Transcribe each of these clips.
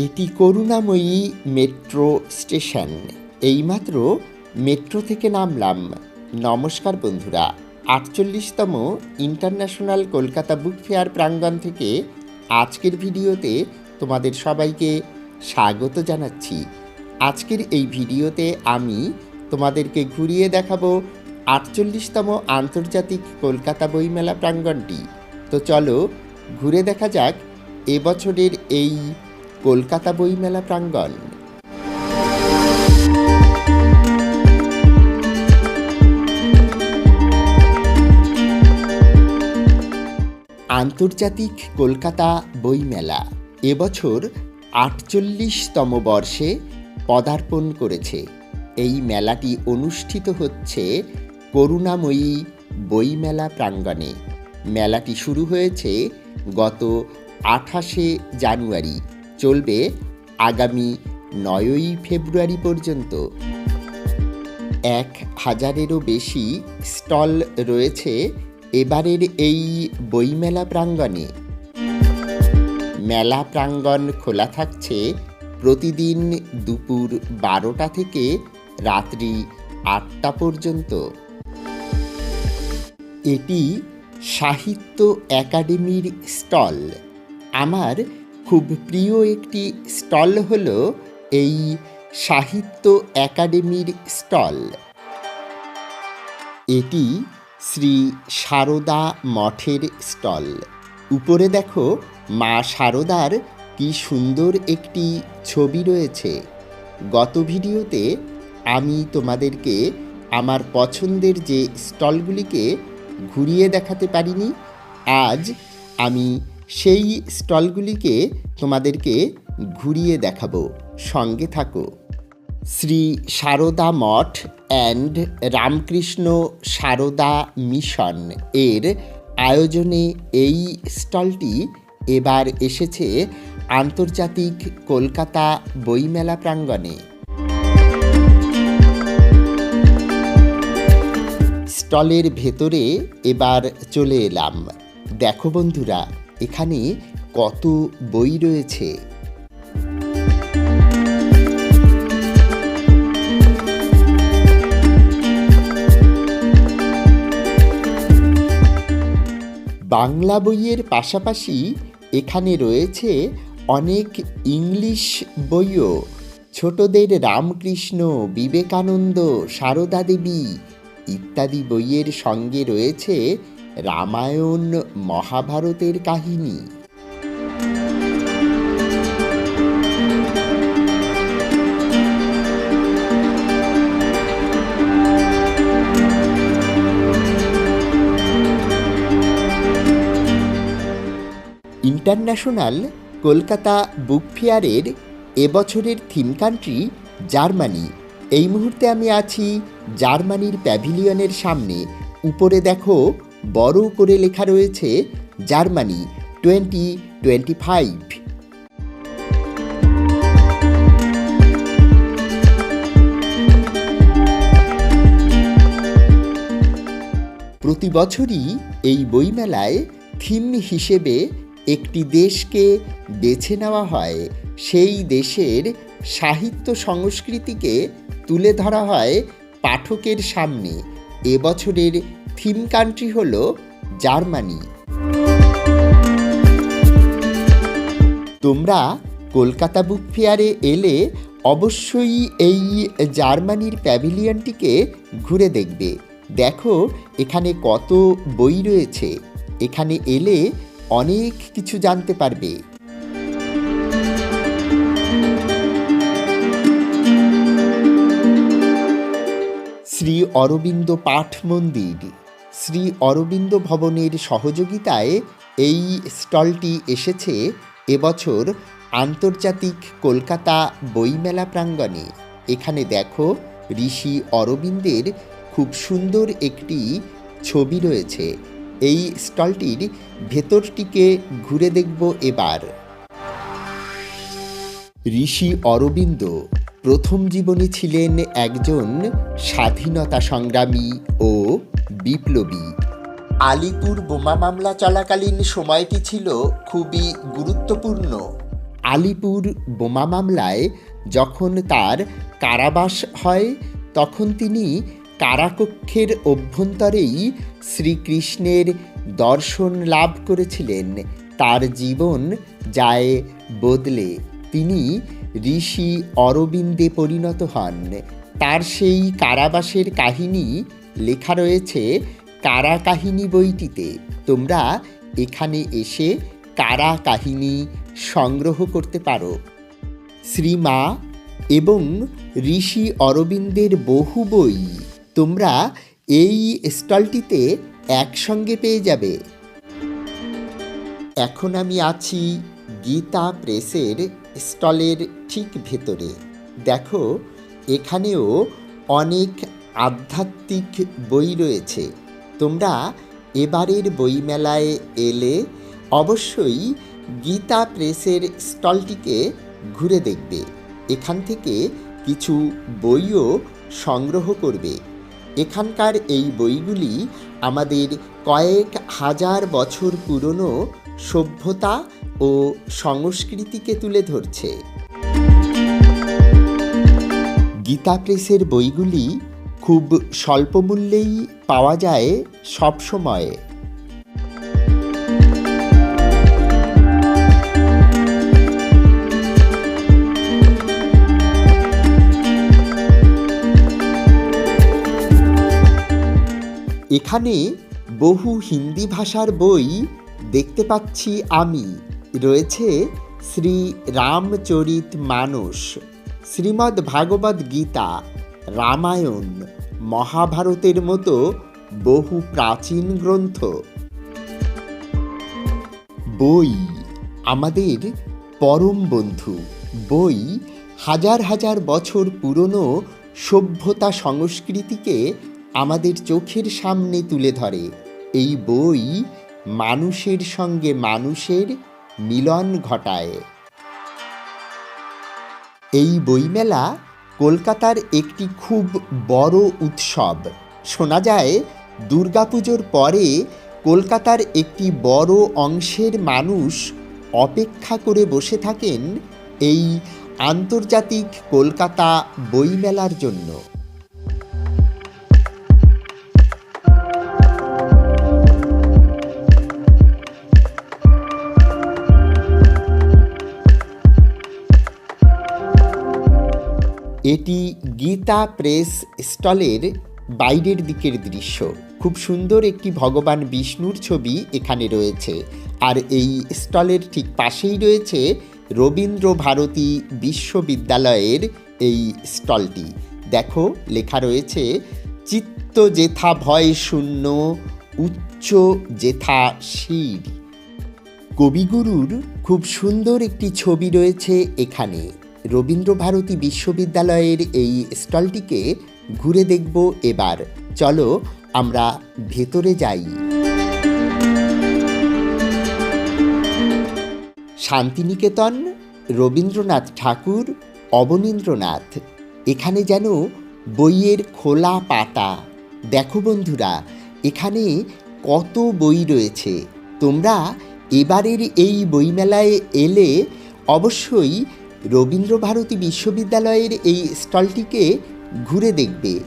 এটি Karunamoyee metro station. এইমাত্র metro থেকে নামলাম। নমস্কার বন্ধুরা, আটচল্লিশতম ইন্টারন্যাশনাল কলকাতা বুক ফেয়ার প্রাঙ্গণ থেকে আজকের ভিডিওতে তোমাদের সবাইকে স্বাগত জানাচ্ছি। আজকের এই ভিডিওতে আমি তোমাদেরকে ঘুরিয়ে দেখাবো আটচল্লিশতম আন্তর্জাতিক কলকাতা বইমেলা প্রাঙ্গণটি। তো চলো ঘুরে দেখা যাক, এবছরের এই কলকাতা বইমেলা প্রাঙ্গণ। আন্তর্জাতিক কলকাতা বইমেলা এবছর আটচল্লিশতম বর্ষে পদার্পণ করেছে। এই মেলাটি অনুষ্ঠিত হচ্ছে করুণাময়ী বইমেলা প্রাঙ্গণে। মেলাটি শুরু হয়েছে গত আঠাশে জানুয়ারি চলবে আগামী নয়ই ফেব্রুয়ারি পর্যন্ত। এক হাজারেরও বেশি স্টল রয়েছে এবারের এই বইমেলা প্রাঙ্গণে। মেলা প্রাঙ্গণ খোলা থাকছে প্রতিদিন দুপুর বারোটা থেকে রাত্রি আটটা পর্যন্ত। এটি সাহিত্য একাডেমির স্টল। আমার খুব প্রিয় একটি স্টল হল এই সাহিত্য একাডেমির স্টল। এটি শ্রী সারদা মঠের স্টল। উপরে দেখো মা সারদার কি সুন্দর একটি ছবি রয়েছে। গত ভিডিওতে আমি তোমাদেরকে আমার পছন্দের যে স্টলগুলিকে ঘুরিয়ে দেখাতে পারিনি, আজ আমি সেই স্টলগুলিকে তোমাদেরকে ঘুরিয়ে দেখাবো। সঙ্গে থাকো। শ্রী সারদা মঠ অ্যান্ড রামকৃষ্ণ সারদা মিশন এর আয়োজনে এই স্টলটি এবার এসেছে আন্তর্জাতিক কলকাতা বইমেলা প্রাঙ্গণে। স্টলের ভেতরে এবার চলে এলাম। দেখো বন্ধুরা এখানে কত বই রয়েছে? বাংলা বইয়ের পাশাপাশি এখানে রয়েছে অনেক ইংলিশ বইও। ছোটদের রামকৃষ্ণ, বিবেকানন্দ, সারদা দেবী ইত্যাদি বইয়ের সঙ্গে রয়েছে রামায়ণ মহাভারতের কাহিনী। ইন্টারন্যাশনাল কলকাতা বুক ফেয়ারের এবছরের থিম কান্ট্রি জার্মানি। এই মুহূর্তে আমি আছি জার্মানির প্যাভিলিয়নের সামনে। উপরে দেখো বড় করে লেখা রয়েছে জার্মানি টোয়েন্টি টোয়েন্টি ফাইভ। প্রতি বছরই এই বইমেলায় থিম হিসেবে একটি দেশকে বেছে নেওয়া হয়। সেই দেশের সাহিত্য সংস্কৃতিকে তুলে ধরা হয় পাঠকের সামনে। এবছরের থিম কান্ট্রি হল জার্মানি। তোমরা কলকাতা বুক ফেয়ারে এলে অবশ্যই এই জার্মানির প্যাভিলিয়নটিকে ঘুরে দেখবে। দেখো, এখানে কত বই রয়েছে। এখানে এলে অনেক কিছু জানতে পারবে। শ্রী অরবিন্দ পাঠ মন্দির। শ্রী অরবিন্দ ভবনের সহযোগিতায় এই স্টলটি এসেছে এবছর আন্তর্জাতিক কলকাতা বইমেলা প্রাঙ্গণে। এখানে দেখো, ঋষি অরবিন্দের খুব সুন্দর একটি ছবি রয়েছে। এই স্টলটির ভেতরটিকে ঘুরে দেখব এবার। ঋষি অরবিন্দ প্রথম জীবনে ছিলেন একজন স্বাধীনতা সংগ্রামী ও বিপ্লবী। আলিপুর বোমা মামলা চলাকালীন সময়টি ছিল খুবই গুরুত্বপূর্ণ। আলিপুর বোমা মামলায় যখন তার কারাবাস হয়, তখন তিনি কারাকক্ষের অভ্যন্তরেই শ্রীকৃষ্ণের দর্শন লাভ করেছিলেন। তার জীবন যায় বদলে। তিনি ঋষি অরবিন্দে পরিণত হন। তার সেই কারাবাসের কাহিনী লেখা রয়েছে কারা কাহিনী বইটিতে। তোমরা এখানে এসে কারা কাহিনী সংগ্রহ করতে পারো। শ্রীমা এবং ঋষি অরবিন্দের বহু বই তোমরা এই স্টলটিতে একসঙ্গে পেয়ে যাবে। এখন আমি আছি গীতা প্রেসের স্টলের ঠিক ভেতরে। দেখো, এখানেও অনেক আধ্যাত্মিক বই রয়েছে। তোমরা এবারের বইমেলায় এলে অবশ্যই গীতা প্রেসের স্টলটিকে ঘুরে দেখবে। এখান থেকে কিছু বইও সংগ্রহ করবে। এখানকার এই বইগুলি আমাদের কয়েক হাজার বছর পুরনো সভ্যতা ও সংস্কৃতিকে তুলে ধরছে। গীতা প্রেসের বইগুলি খুব স্বল্প মূল্যেই পাওয়া যায় সব সময়। এখানে বহু হিন্দি ভাষার বই দেখতে পাচ্ছি আমি। রয়েছে শ্রী রামচরিত মানস, শ্রীমদ্ ভাগবত গীতা রামায়ণ, মহাভারতের মতো বহু প্রাচীন গ্রন্থ। বই, আমাদের পরম বন্ধু। বই হাজার হাজার বছর পুরনো সভ্যতা সংস্কৃতিকে আমাদের চোখের সামনে তুলে ধরে। এই বই মানুষের সঙ্গে মানুষের মিলন ঘটায়। এই বইমেলা কলকাতার একটি খুব বড় উৎসব। শোনা যায়, দুর্গাপুজোর পরে কলকাতার একটি বড় অংশের মানুষ অপেক্ষা করে বসে থাকেন এই আন্তর্জাতিক কলকাতা বইমেলার জন্য। এটি গীতা প্রেস স্টলের বাইরের দিকের দৃশ্য। খুব সুন্দর একটি ভগবান বিষ্ণুর ছবি এখানে রয়েছে। আর এই স্টলের ঠিক পাশেই রয়েছে রবীন্দ্র ভারতী বিশ্ববিদ্যালয়ের এই স্টলটি। দেখো, লেখা রয়েছে, চিত্ত জেথা ভয় শূন্য, উচ্চ জেথা শির। কবিগুরুর খুব সুন্দর একটি ছবি রয়েছে এখানে। রবীন্দ্রভারতী বিশ্ববিদ্যালয়ের এই স্টলটিকে ঘুরে দেখব এবার। চলো আমরা ভেতরে যাই। শান্তিনিকেতন, রবীন্দ্রনাথ ঠাকুর, অবনীন্দ্রনাথ। এখানে যেন বইয়ের খোলা পাতা। দেখো বন্ধুরা, এখানে কত বই রয়েছে। তোমরা এবারের এই বইমেলায় এলে অবশ্যই রবীন্দ্রভারতী বিশ্ববিদ্যালয়ের এই স্টলটিকে ঘুরে দেখবে।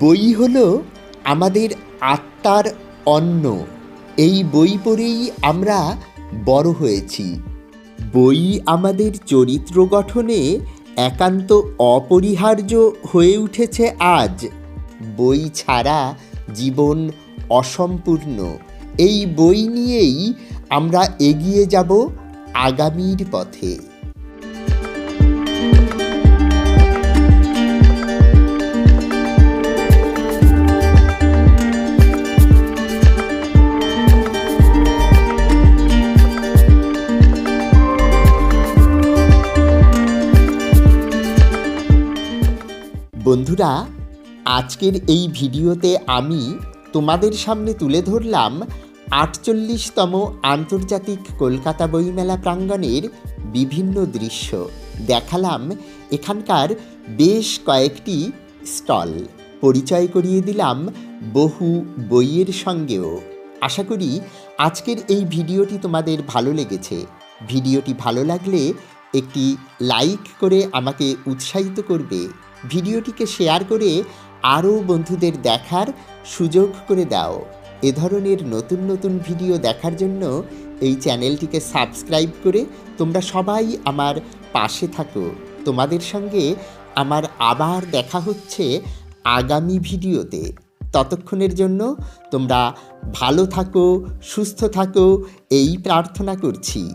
বই হল আমাদের আত্মার অন্ন। এই বই পড়েই আমরা বড় হয়েছি। বই আমাদের চরিত্র গঠনে একান্ত অপরিহার্য হয়ে উঠেছে আজ। বই ছাড়া জীবন অসম্পূর্ণ। এই বই নিয়েই আমরা এগিয়ে যাব আগামীর পথে। বন্ধুরা আজকের এই ভিডিওতে আমি তোমাদের সামনে তুলে ধরলাম আটচল্লিশতম আন্তর্জাতিক কলকাতা বইমেলা প্রাঙ্গণের বিভিন্ন দৃশ্য। দেখালাম এখানকার বেশ কয়েকটি স্টল। পরিচয় করিয়ে দিলাম বহু বইয়ের সঙ্গেও। আশা করি আজকের এই ভিডিওটি তোমাদের ভালো লেগেছে। ভিডিওটি ভালো লাগলে একটি লাইক করে আমাকে উৎসাহিত করবে। ভিডিওটিকে শেয়ার করে আরও বন্ধুদের দেখার সুযোগ করে দাও। এ ধরনের নতুন নতুন ভিডিও দেখার জন্য এই চ্যানেলটিকে সাবস্ক্রাইব করে তোমরা সবাই আমার পাশে থাকো। তোমাদের সঙ্গে আমার আবার দেখা হচ্ছে আগামী ভিডিওতে। ততক্ষণের জন্য তোমরা ভালো থাকো, সুস্থ থাকো, এই প্রার্থনা করছি।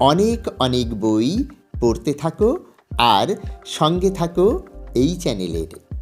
অনেক অনেক বই পড়তে থাকো আর সঙ্গে থাকো এই চ্যানেলের।